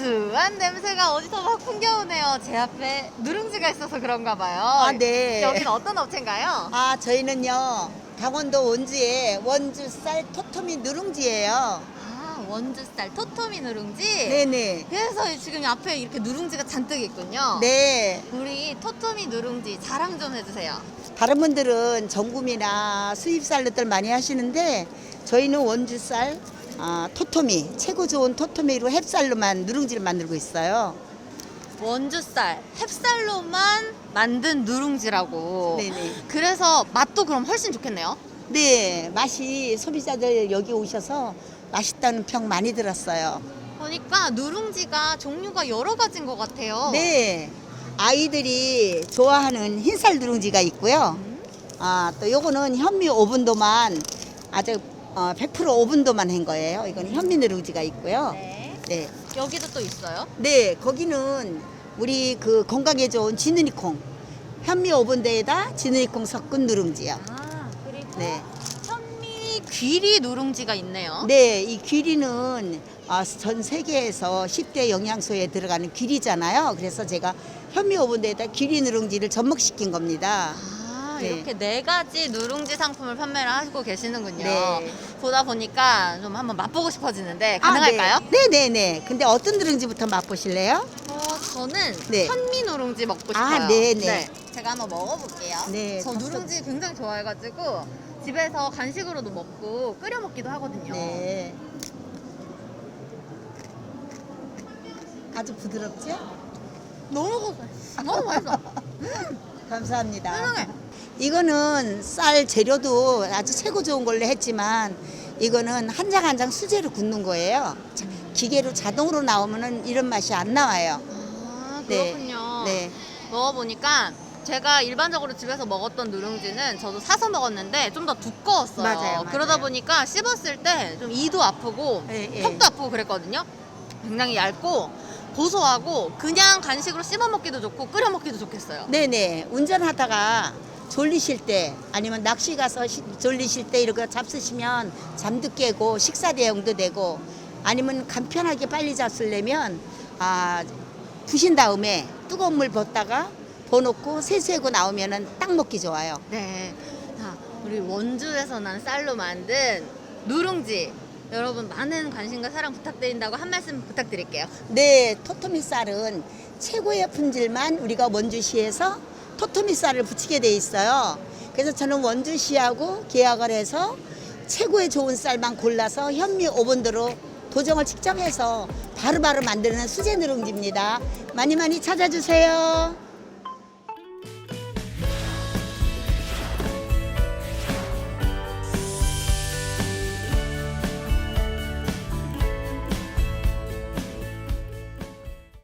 묘한 냄새가 어디서 막 풍겨오네요. 제 앞에 누룽지가 있어서 그런가 봐요. 아, 네. 여기는 어떤 업체인가요? 아, 저희는요, 강원도 원주의 원주 쌀 토토미 누룽지예요. 아, 원주쌀 토토미 누룽지? 네네. 그래서 지금 앞에 이렇게 누룽지가 잔뜩 있군요. 네. 우리 토토미 누룽지 자랑 좀 해주세요. 다른 분들은 전구미나 수입 쌀로들 많이 하시는데, 저희는 원주 쌀, 아, 토토미, 최고 좋은 토토미로 햅쌀로만 누룽지를 만들고 있어요. 원주쌀, 햅쌀로만 만든 누룽지라고. 네네. 그래서 맛도 그럼 훨씬 좋겠네요. 네, 맛이 소비자들 여기 오셔서 맛있다는 평 많이 들었어요. 보니까 누룽지가 종류가 여러 가지인 것 같아요. 네, 아이들이 좋아하는 흰쌀 누룽지가 있고요. 아, 또 요거는 현미 오븐도만 아주 어, 100% 오븐도만 한 거예요. 이건 현미 누룽지가 있고요. 네. 네. 여기도 또 있어요. 네, 거기는 우리 그 건강에 좋은 지느니콩. 현미 오븐도에다 지느니콩 섞은 누룽지요. 아, 그리고 네. 현미 귀리 누룽지가 있네요. 네, 이 귀리는 아, 전 세계에서 10대 영양소에 들어가는 귀리잖아요. 그래서 제가 현미 오븐도에다 귀리 누룽지를 접목시킨 겁니다. 아, 네. 이렇게 네 가지 누룽지 상품을 판매를 하고 계시는군요. 네. 보다 보니까 좀 한번 맛보고 싶어지는데 가능할까요? 아, 네, 네, 네. 근데 어떤 누룽지부터 맛보실래요? 어, 저는 네. 현미 누룽지 먹고 싶어요. 아, 네, 네. 제가 한번 먹어볼게요. 네, 저 덕분- 누룽지 굉장히 좋아해가지고 집에서 간식으로도 먹고 끓여 먹기도 하거든요. 네. 아주 부드럽죠? 너무 고소해. 너무 맛있어. 감사합니다. 세상에. 이거는 쌀 재료도 아주 최고 좋은 걸로 했지만 이거는 한 장 한 장 수제로 굽는 거예요. 자, 기계로 자동으로 나오면은 이런 맛이 안 나와요. 아, 네. 그렇군요. 네. 먹어보니까 제가 일반적으로 집에서 먹었던 누룽지는 저도 사서 먹었는데 좀 더 두꺼웠어요. 맞아요, 맞아요. 그러다 보니까 씹었을 때 좀 이도 아프고 예, 예. 턱도 아프고 그랬거든요. 굉장히 얇고 고소하고 그냥 간식으로 씹어 먹기도 좋고 끓여 먹기도 좋겠어요. 네네. 운전하다가 졸리실 때 아니면 낚시 가서 시- 졸리실 때 이렇게 잡수시면 잠도 깨고 식사 대용도 되고 아니면 간편하게 빨리 잡수려면 아 부신 다음에 뜨거운 물 붓다가 버놓고 세수하고 나오면은 딱 먹기 좋아요. 네. 자, 우리 원주에서 난 쌀로 만든 누룽지. 여러분 많은 관심과 사랑 부탁드린다고 한 말씀 부탁드릴게요. 네, 토토미 쌀은 최고의 품질만 우리가 원주시에서 토토미 쌀을 붙이게 돼 있어요. 그래서 저는 원주시하고 계약을 해서 최고의 좋은 쌀만 골라서 현미 오븐도로 도정을 직접 해서 바로바로 만드는 수제 누룽지입니다. 많이 많이 찾아주세요.